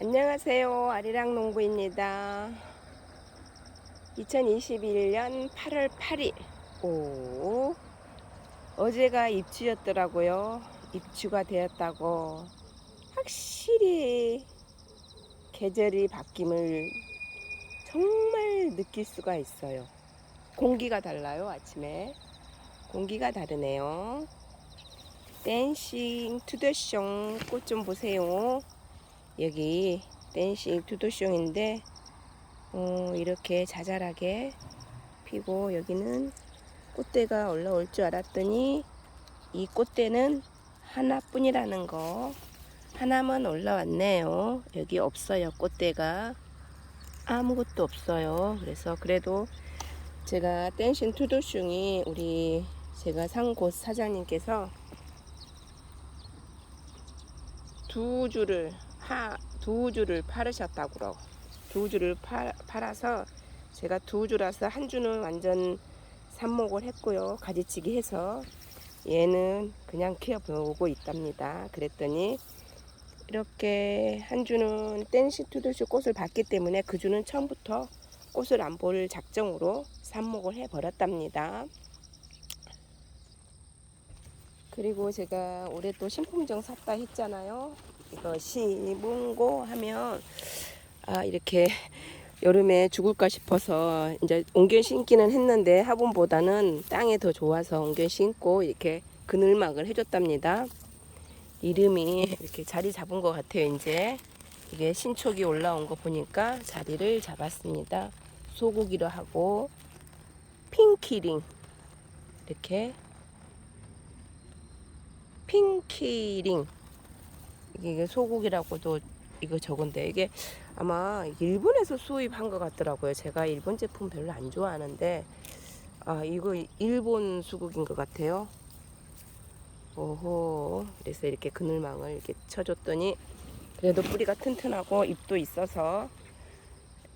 안녕하세요. 아리랑 농부입니다. 2021년 8월 8일. 오, 어제가 입추였더라고요. 입추가 되었다고. 확실히 계절이 바뀜을 정말 느낄 수가 있어요. 공기가 달라요, 아침에. 공기가 다르네요. 댄싱 투더숑 꽃 좀 보세요. 여기 댄싱 투더숑인데 어, 이렇게 자잘하게 피고 여기는 꽃대가 올라올 줄 알았더니 이 꽃대는 하나뿐이라는 거 하나만 올라왔네요. 여기 없어요. 꽃대가 아무것도 없어요. 그래서 그래도 제가 댄싱 투더숑이 우리 제가 산 곳 사장님께서 두 줄을 하, 두 줄을 팔으셨다고 두 줄을 팔, 팔아서 제가 두 줄라서 한 줄은 완전 삽목을 했고요. 가지치기 해서 얘는 그냥 키워보고 있답니다. 그랬더니 이렇게 한 주는 댄시 투드쇼 꽃을 봤기 때문에 그 주는 처음부터 꽃을 안 볼 작정으로 삽목을 해 버렸답니다. 그리고 제가 올해 또 신품종 샀다 했잖아요. 이거 시문고 하면 아 이렇게 여름에 죽을까 싶어서 이제 옮겨 신기는 했는데 화분보다는 땅에 더 좋아서 옮겨 신고 이렇게 그늘막을 해줬답니다. 이름이 이렇게 자리 잡은 것 같아요. 이제 이게 신촉이 올라온 거 보니까 자리를 잡았습니다. 소고기로 하고 핑키링 이렇게 핑키링 이게 소고기라고도 이거 적은데 이게 아마 일본에서 수입한 것 같더라고요. 제가 일본 제품 별로 안 좋아하는데 아 이거 일본 수국인 것 같아요. 오호 그래서 이렇게 그늘망을 이렇게 쳐줬더니 그래도 뿌리가 튼튼하고 잎도 있어서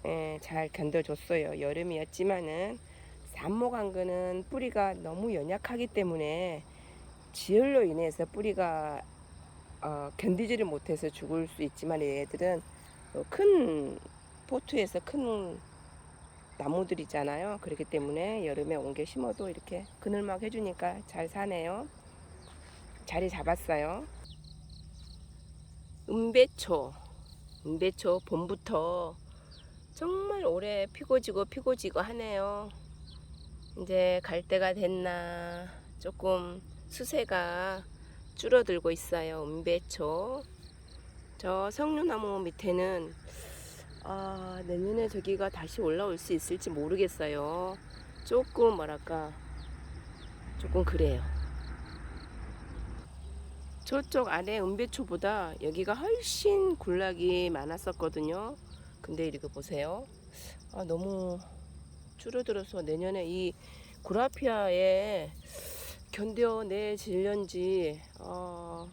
예, 잘 견뎌줬어요. 여름이었지만은 거는 뿌리가 너무 연약하기 때문에 지혈로 인해서 뿌리가 어, 견디지를 못해서 죽을 수 있지만 얘들은 어, 큰 포트에서 큰 나무들이잖아요. 그렇기 때문에 여름에 옮겨 심어도 이렇게 그늘막 해주니까 잘 사네요. 자리 잡았어요. 은배초, 은배초 봄부터 정말 오래 피고 지고 피고 지고 하네요. 이제 갈 때가 됐나 조금 수세가 줄어들고 있어요. 은배초. 저 석류나무 밑에는 아, 내년에 저기가 다시 올라올 수 있을지 모르겠어요. 조금 뭐랄까 조금 그래요. 저쪽 아래 은배초보다 여기가 훨씬 군락이 많았었거든요. 근데 이거 보세요. 아, 너무 줄어들어서 내년에 이 구라피아에 견뎌내질런지 어,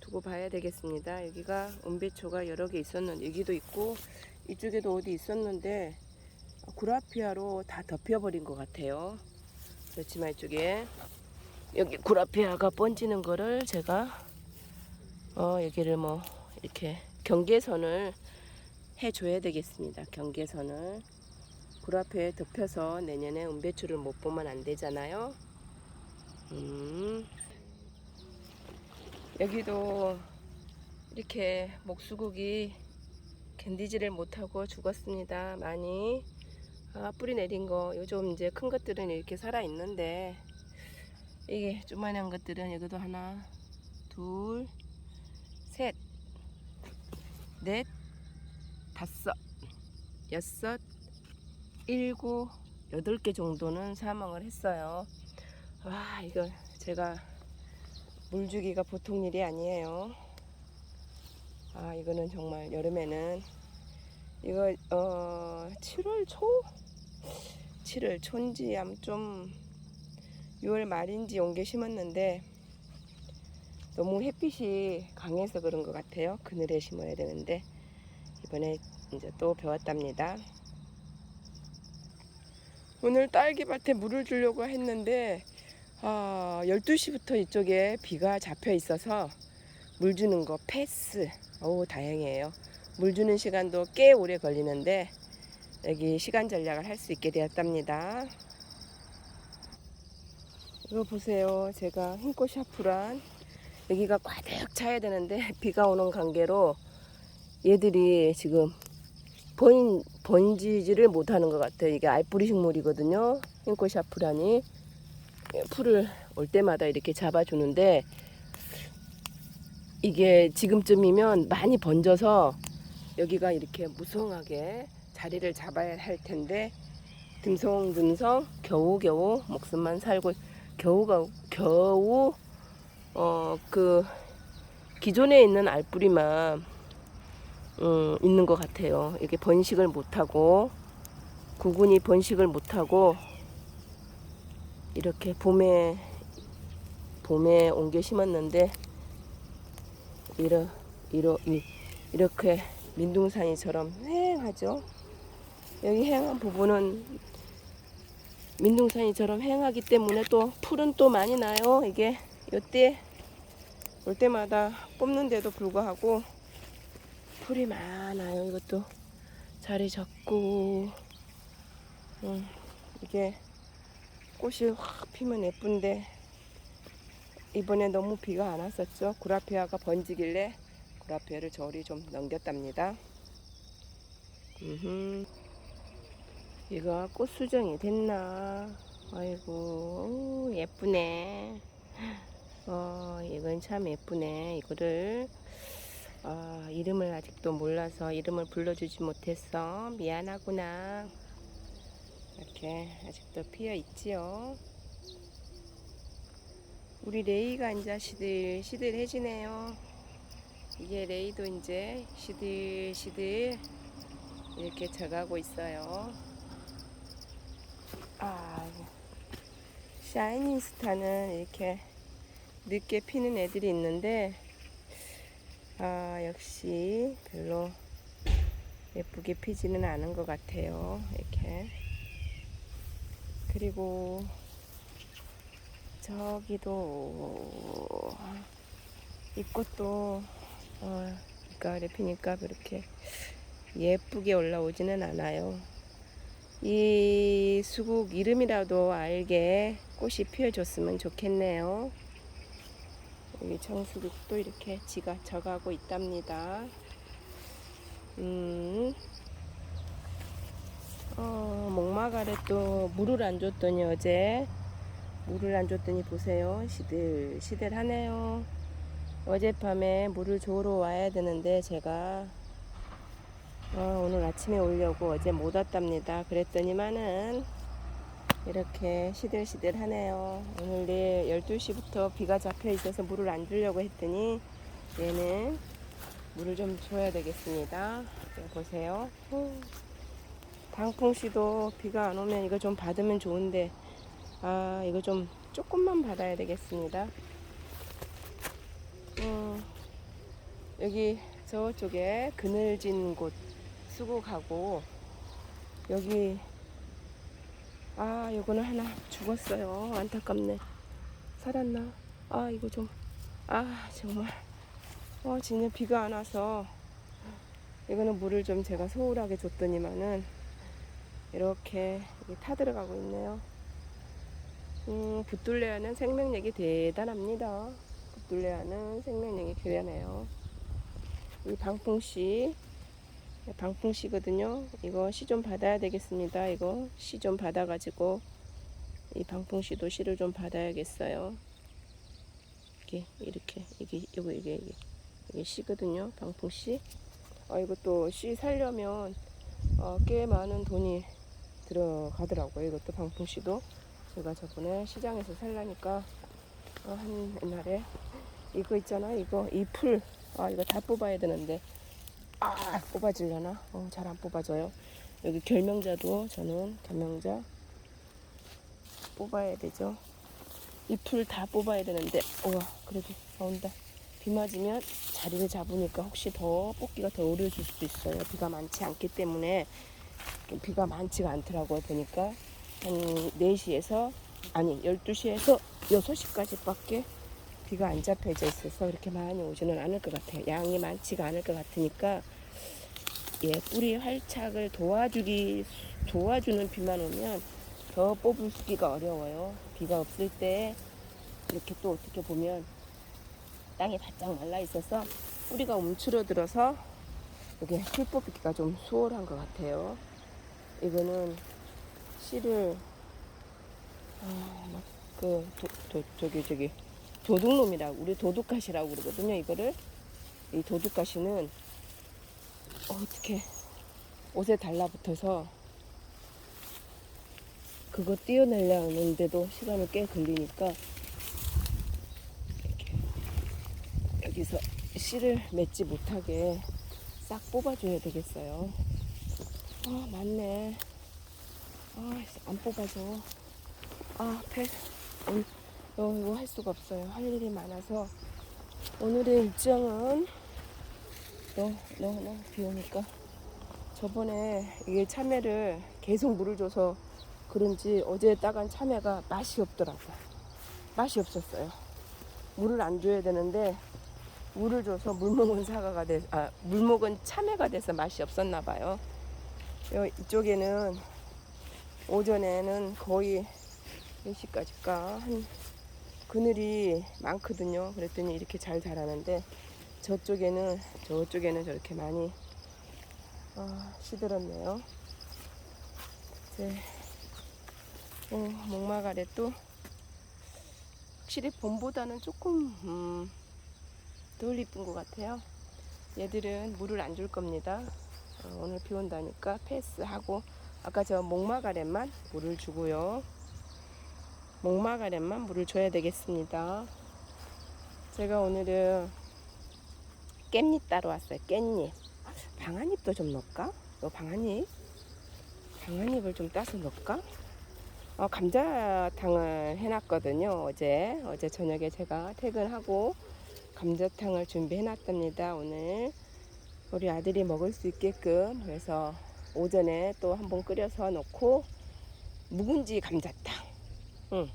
두고 봐야 되겠습니다. 여기가 은배초가 여러 개 있었는데 여기도 있고 이쪽에도 어디 있었는데 구라피아로 다 덮여버린 것 같아요. 그렇지만 이쪽에 여기 구라피아가 번지는 거를 제가 어, 여기를 뭐 이렇게 경계선을 해줘야 되겠습니다. 경계선을 구라피아에 덮여서 내년에 은배추를 못 보면 안 되잖아요. 음. 여기도 이렇게 목수국이 견디지를 못하고 죽었습니다. 많이 아, 뿌리 내린 거 요즘 이제 큰 것들은 이렇게 살아 있는데 이게 조그만한 것들은 여기도 하나 둘셋넷 다섯 여섯 일곱 여덟 개 정도는 사망을 했어요. 와 이거 제가 물 주기가 보통 일이 아니에요. 아 이거는 정말 여름에는 이거 어 7월 초 7월 초인지 좀 6월 말인지 옮겨 심었는데 너무 햇빛이 강해서 그런 것 같아요. 그늘에 심어야 되는데 이번에 이제 또 배웠답니다. 오늘 딸기밭에 물을 주려고 했는데 아, 12시부터 이쪽에 비가 잡혀 있어서 물 주는 거 패스. 어우, 다행이에요. 물 주는 시간도 꽤 오래 걸리는데 여기 시간 전략을 할 수 있게 되었답니다. 이거 보세요. 제가 흰꽃 샤프란 여기가 가득 차야 되는데 비가 오는 관계로 얘들이 지금 번, 번지지를 못하는 것 같아요. 이게 알뿌리 식물이거든요. 흰꽃 샤프란이 풀을 올 때마다 이렇게 잡아주는데 이게 지금쯤이면 많이 번져서 여기가 이렇게 무성하게 자리를 잡아야 할 텐데 듬성듬성 겨우겨우 목숨만 살고 겨우가 겨우 어 그 기존에 있는 알뿌리만 음, 있는 것 같아요. 이게 번식을 못하고 구근이 번식을 못하고 이렇게 봄에 봄에 옮겨 심었는데 이러 이러 이, 이렇게 민둥산이처럼 휑하죠. 여기 휑한 부분은 민둥산이처럼 휑하기 때문에 또 풀은 또 많이 나요. 이게 이때 올 때마다 뽑는데도 불구하고 풀이 많아요. 이것도 자리 잡고 음, 이게 꽃이 확 피면 예쁜데 이번에 너무 비가 안 왔었죠. 구라피아가 번지길래 구라피아를 저리 좀 넘겼답니다. 음흠. 이거 꽃 수정이 됐나? 아이고 오, 예쁘네. 어 이건 참 예쁘네. 이거를 어, 이름을 아직도 몰라서 이름을 불러주지 못했어. 미안하구나. 이렇게 아직도 피어 있지요. 우리 레이가 이제 시들 시들 해지네요. 이게 레이도 이제 시들 시들 이렇게 져가고 있어요. 아, 샤이닝 스타는 이렇게 늦게 피는 애들이 있는데 아 역시 별로 예쁘게 피지는 않은 것 같아요. 이렇게 그리고 저기도 이 꽃도 어, 가을에 피니까 그렇게 예쁘게 올라오지는 않아요. 이 수국 이름이라도 알게 꽃이 피어줬으면 좋겠네요. 여기 정수국도 이렇게 지가 져가고 있답니다. 음, 어, 목마가래 또 물을 안 줬더니 어제 물을 안 줬더니 보세요. 시들 시들하네요. 어젯밤에 물을 줘러 와야 되는데 제가 어, 오늘 아침에 오려고 어제 못 왔답니다. 그랬더니만은 이렇게 시들시들하네요. 오늘 내일 12시부터 비가 잡혀 있어서 물을 안 주려고 했더니 얘는 물을 좀 줘야 되겠습니다. 네, 보세요. 후. 방풍씨도 비가 안 오면 이거 좀 받으면 좋은데 아 이거 좀 조금만 받아야 되겠습니다. 음, 여기 저쪽에 그늘진 곳 수국하고 여기 아 요거는 하나 죽었어요 안타깝네 살았나 아 이거 좀 아 정말 어 진짜 비가 안 와서 이거는 물을 좀 제가 소홀하게 줬더니만은 이렇게 타 들어가고 있네요 음 붙둘레아는 생명력이 대단합니다 붙둘레아는 생명력이 대단해요 이 방풍씨 방풍씨거든요. 이거 씨 좀 받아야 되겠습니다. 이거 씨 좀 받아가지고 이 방풍씨도 씨를 좀 받아야겠어요. 이게 이렇게 이게 이거 이게 이게 이게 씨거든요. 방풍씨. 아 이것도 씨 살려면 어, 꽤 많은 돈이 들어가더라고요. 이것도 방풍씨도 제가 저번에 시장에서 살라니까 어, 한 옛날에 이거 있잖아 이거 이 풀 아 이거 다 뽑아야 되는데 아 뽑아질려나? 어, 잘 안 뽑아져요. 여기 결명자도 저는 결명자 뽑아야 되죠. 이 풀 다 뽑아야 되는데 우와 그래도 나온다. 비 맞으면 자리를 잡으니까 혹시 더 뽑기가 더 어려워질 수도 있어요. 비가 많지 않기 때문에 비가 많지가 않더라고요. 보니까 한 4시에서 아니 12시에서 6시까지밖에 비가 안 잡혀져 있어서 그렇게 많이 오지는 않을 것 같아요. 양이 많지가 않을 것 같으니까 예, 뿌리 활착을 도와주기 도와주는 비만 오면 더 뽑기가 어려워요. 비가 없을 때 이렇게 또 어떻게 보면 땅이 바짝 말라 있어서 뿌리가 움츠러들어서 이게 풀 뽑기가 좀 수월한 것 같아요. 이거는 씨를 아, 그 도, 도, 저기 저기 도둑놈이라고 우리 도둑가시라고 그러거든요. 이거를 이 도둑가시는 어떻게 옷에 달라붙어서 그거 띄어내려는데도 시간이 꽤 걸리니까 이렇게 여기서 씨를 맺지 못하게 싹 뽑아줘야 되겠어요. 아 맞네. 아 안 뽑아줘. 아 패. 오늘 어, 이거 할 수가 없어요. 할 일이 많아서 오늘의 일정은 너 너 너 비 오니까 저번에 이게 참외를 계속 물을 줘서 그런지 어제 따간 참외가 맛이 없더라고요. 맛이 없었어요. 물을 안 줘야 되는데 물을 줘서 물 먹은 사과가 돼, 아, 물 먹은 참외가 돼서 맛이 없었나 봐요. 요 이쪽에는 오전에는 거의 몇 시까지까 한 그늘이 많거든요. 그랬더니 이렇게 잘 자라는데 저쪽에는 저쪽에는 저렇게 많이 아, 시들었네요. 이제 어, 목마가래도 확실히 봄보다는 조금 음, 덜 이쁜 것 같아요. 얘들은 물을 안 줄 겁니다. 어, 오늘 비 온다니까 패스하고 아까 저 목마가래만 물을 주고요. 목마가래만 물을 줘야 되겠습니다. 제가 오늘은 깻잎 따러 왔어요. 깻잎. 방아잎도 좀 넣을까? 너 방아잎? 방아잎을 좀 따서 넣을까? 어, 감자탕을 해놨거든요. 어제 어제 저녁에 제가 퇴근하고 감자탕을 준비해놨답니다. 오늘 우리 아들이 먹을 수 있게끔 그래서 오전에 또 한번 끓여서 넣고 묵은지 감자탕, 응,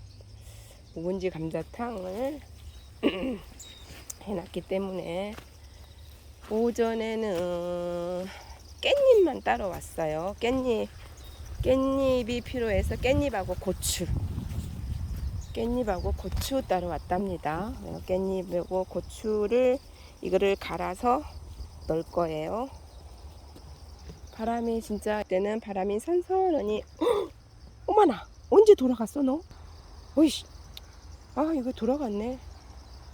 묵은지 감자탕을 해놨기 때문에 오전에는 깻잎만 따러 왔어요. 깻잎 깻잎이 필요해서 깻잎하고 고추 깻잎하고 고추 따로 왔답니다. 어, 깻잎하고 고추를 이거를 갈아서 넣을 거예요. 바람이 진짜 때는 바람이 선선하니 어머나 언제 돌아갔어 너? 어이씨 아 이거 돌아갔네.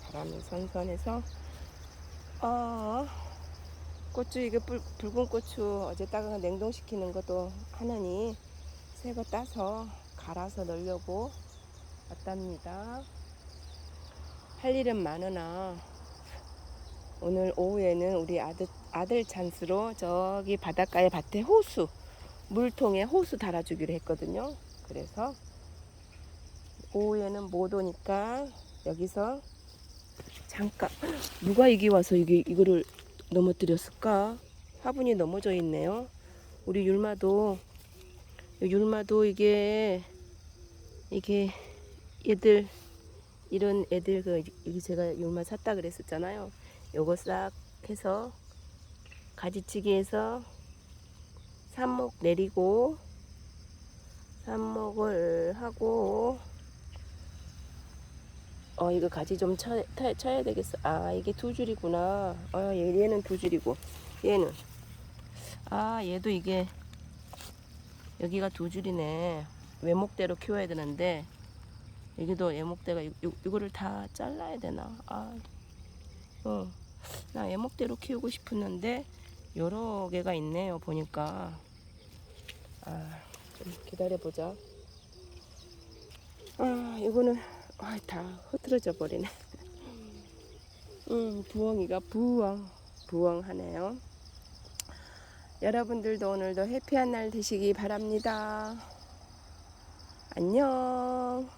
바람이 선선해서 아 고추 이게 붉, 붉은 고추 어제 따가 냉동시키는 것도 하느니 새 거 따서 갈아서 넣으려고 왔답니다. 할 일은 많으나 오늘 오후에는 우리 아들 아들 찬스로 저기 바닷가에 밭에 호수 물통에 호수 달아주기로 했거든요. 그래서 오후에는 못 오니까 여기서 잠깐 누가 이기 와서 이게 이거를 넘어뜨렸을까? 화분이 넘어져 있네요. 우리 율마도 율마도 이게 이게 얘들 이런 애들 그 이게 제가 율마 샀다 그랬었잖아요. 요거 싹 해서 가지치기해서 삽목 내리고 삽목을 하고 어 이거 가지 좀 쳐, 타, 쳐야 되겠어. 아 이게 두 줄이구나. 아 얘, 얘는 두 줄이고. 얘는. 아 얘도 이게 여기가 두 줄이네. 외목대로 키워야 되는데 여기도 외목대가 이거를 다 잘라야 되나? 아 어 나 외목대로 키우고 싶었는데 여러 개가 있네요 보니까 아 좀 기다려 보자 아 이거는 아, 다 흐트러져 버리네. 음, 부엉이가 부엉, 부엉하네요. 여러분들도 오늘도 해피한 날 되시기 바랍니다. 안녕.